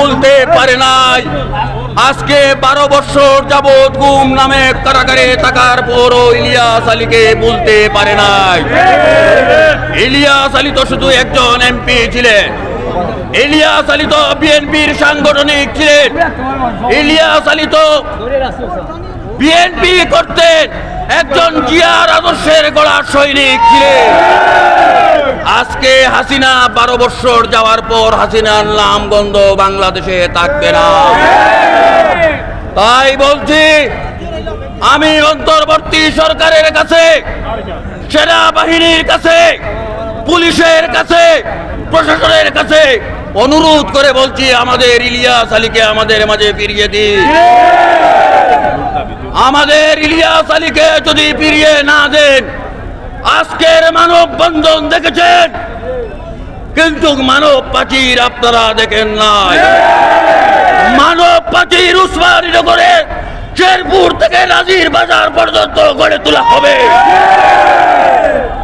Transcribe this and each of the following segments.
বলতে পারে নাই। আজকে বারো বছর যাবৎ গুম নামে কারাগারে থাকার পরও ইলিয়াস আলীকে বলতে পারে নাই। ইলিয়াস আলী তো শুধু একজন এমপি ছিলেন। ইলিয়াস আলী তো বিএনপির সাংগঠনিক ছিলেন। ইলিয়াস আলী তো বিএনপি করতেন একজন জিয়ার আদর্শের গড়া সৈনিক ছিলেন। আজকে হাসিনা বারো বছর যাওয়ার পর হাসিনার নাম গন্ধ বাংলাদেশে থাকবে না। তাই বলছি, আমি অন্তর্বর্তী সরকারের কাছে, সেনাবাহিনীর কাছে, পুলিশের কাছে, প্রশাসনের কাছে অনুরোধ করে বলছি, আমাদের ইলিয়াস আলীকে আমাদের মাঝে ফিরিয়ে দিন। আমাদের ইলিয়াস আলীকে যদি ফিরিয়ে না দেন আজকের মানব বন্ধন দেখেছেন? কিন্তু মানব পাচির আপনারা দেখেন নাই। মানব পাচির উসমানী নগরে শেরপুর থেকে নাজির বাজার পর্যন্ত গড়ে তোলা হবে।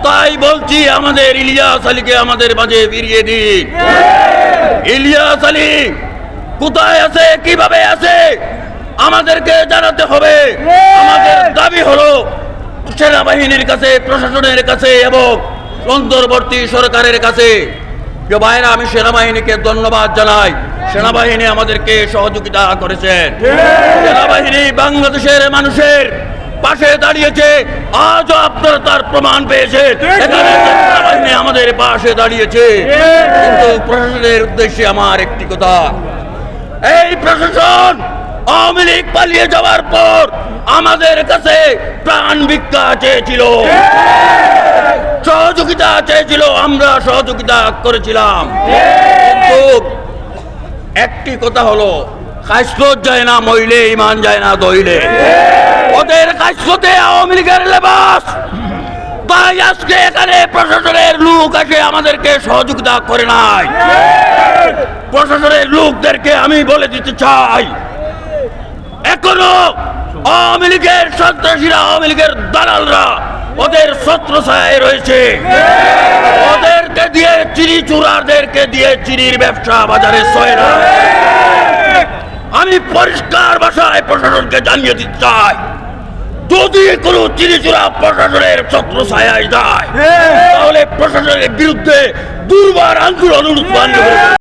তাই বলছি আমাদের ইলিয়াস আলীকে আমাদের মাঝে ফিরিয়ে দিন। ইলিয়াস আলী, কোথায় আছে, কীভাবে আছে, আমাদেরকে জানাতে হবে। আমাদের দাবি হলো সেনাবাহিনীর কাছে, প্রশাসনের কাছে এবং অন্তর্বর্তী সরকারের কাছে। ভাইরা আমি সেনাবাহিনীকে ধন্যবাদ জানাই। সেনাবাহিনী আমাদেরকে সহযোগিতা করেছেন সেনাবাহিনী বাংলাদেশের মানুষের পাশে দাঁড়িয়েছে। আজও আপনারা তার প্রমাণ এখানে সেনাবাহিনী আমাদের পাশে দাঁড়িয়েছে। কিন্তু প্রশাসনের উদ্দেশ্যে আমার একটি কথা। এই প্রশাসন আওয়ামী লীগ পালিয়ে যাওয়ার পর আমাদের কাছে প্রাণ ভিক্ষা চেয়েছিল। সহযোগিতা চেয়েছিল, আমরা সহযোগিতা করেছিলাম। কিন্তু একটি কথা হলো খাইসলত যায় না, মইলে ইমান যায় না, দইলে। ওদের খাইসলতে আওয়ামী লীগের লেবাস। তাই আজকে এখানে প্রশাসনের লোক এসে আমাদেরকে সহযোগিতা করে নাই। প্রশাসনের লোকদেরকে আমি বলে দিতে চাই এখনও আওয়ামী লীগের সন্ত্রাসীরা, আওয়ামী লীগের দালালরা ওদের রয়েছে। ওদেরকে দিয়ে চিনি দিয়ে চিনির ব্যবসা বাজারে আমি পরিষ্কার ভাষায় প্রশাসনকে জানিয়ে দিতে চাই, যদি কোনো চিনিচুরা প্রশাসনের ছত্র ছায়ায় যায়, তাহলে প্রশাসনের বিরুদ্ধে দুর্বার আন্দোলন উৎপন্ন